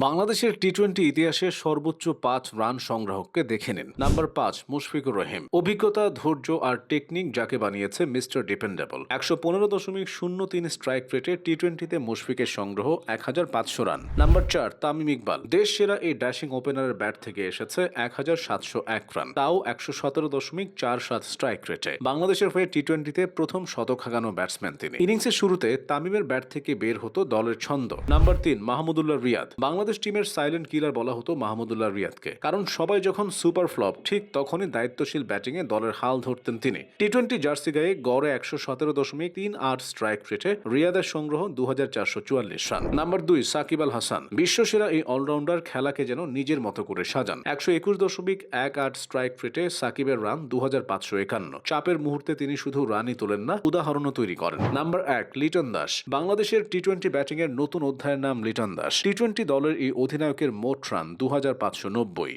বাংলাদেশের T twenty ইতিহাসের সর্বোচ্চ পাঁচ রান সংগ্রাহককে দেখে নিন। নাম্বার পাঁচ, মুশফিকুর রহিম। অভিজ্ঞতা, ধৈর্য আর টেকনিক যাকে বানিয়েছে মিস্টার ডিপেন্ডেবল। একশো পনেরো দশমিক শূন্য তিন স্ট্রাইক রেটে টি টোয়েন্টিতে মুশফিকের সংগ্রহ এক হাজার পাঁচশো রান। নাম্বার চার, তামিম ইকবাল। দেশ সেরা এই ড্যাশিং ওপেনারের ব্যাট থেকে এসেছে এক হাজার সাতশো এক রান। তাও একশো সতেরো দশমিক চার সাত স্ট্রাইক রেটে। বাংলাদেশের হয়ে টি টোয়েন্টিতে প্রথম শতক হাগানো ব্যাটসম্যান তিনি। ইনিংসের শুরুতে তামিমের ব্যাট থেকে বের হতো দলের ছন্দ। নাম্বার তিন, মাহমুদুল্লাহ রিয়াদ। বাংলাদেশ টিমের সাইলেন্ট কিলার বলা হতো মাহমুদুল্লাহ রিয়াদকে। কারণ সবাই যখন সুপার ফ্লপ ঠিক তখনই দায়িত্বশীল ব্যাটিংয়ে দলের হাল ধরতেন তিনি। টি টোয়েন্টি জার্সি গায়ে গড়ে একশো সতেরো দশমিক তিন আট স্ট্রাইক রেটে রিয়াদের সংগ্রহ দু হাজার চারশো চুয়াল্লিশ রান। নাম্বার দুই, সাকিব আল হাসান। বিশ্বসেরা এই অলরাউন্ডার খেলাকে যেন নিজের মতো করে সাজান। একশো একুশ দশমিক এক আট স্ট্রাইক রেটে সাকিবের রান দু হাজার পাঁচশো একান্ন। চাপের মুহূর্তে তিনি শুধু রানই তোলেন না, উদাহরণও তৈরি করেন। নাম্বার এক, লিটন দাস। বাংলাদেশের টি টোয়েন্টি ব্যাটিং এর নতুন অধ্যায়ের নাম লিটন দাস। টি টোয়েন্টি দলের এই অধিনায়কের মোট রান দু হাজার পাঁচশো নব্বই।